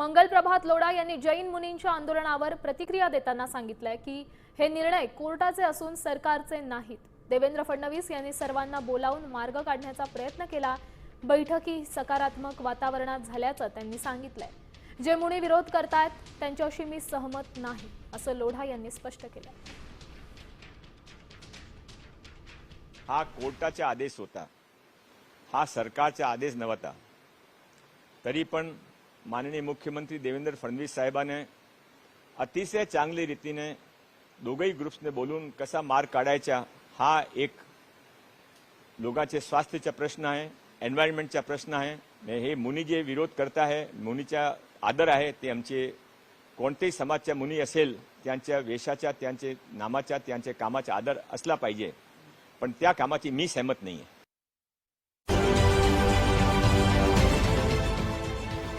मंगल प्रभात लोढा यांनी जैन मुनींच्या आंदोलनावर प्रतिक्रिया देताना सांगितलंय की हे निर्णय कोर्टाचे असून सरकारचे नाहीत. देवेंद्र फडणवीस यांनी सर्वांना बोलावून मार्ग काढण्याचा प्रयत्न केला. बैठकी सकारात्मक वातावरणात झाल्याचं त्यांनी सांगितलंय. जे मुनी विरोध करतायत त्यांच्याशी मी सहमत नाही असं लोढा यांनी स्पष्ट केलं हा कोर्टाचा आदेश होता. हा सरकारचा आदेश नव्हता. तरी पण माननीय मुख्यमंत्री देवेंद्र फडणवीस साहेबाने अतिशय चांगली रीतीने दोघही ग्रुप्सने बोलून कसा मार्ग काढायचा हा एक लोकांचे स्वास्थ्यचा प्रश्न आहे एन्व्हायरमेंटचा प्रश्न आहे. हे मुनी जे विरोध करत आहे मुनीचा आदर आहे ते आमचे कोणतेही समाजच्या मुनी असेल त्यांच्या वेशाच्या त्यांचे नामाच्या त्यांच्या कामाचा आदर असला पाहिजे. पण त्या कामाची मी सहमत नाही आहे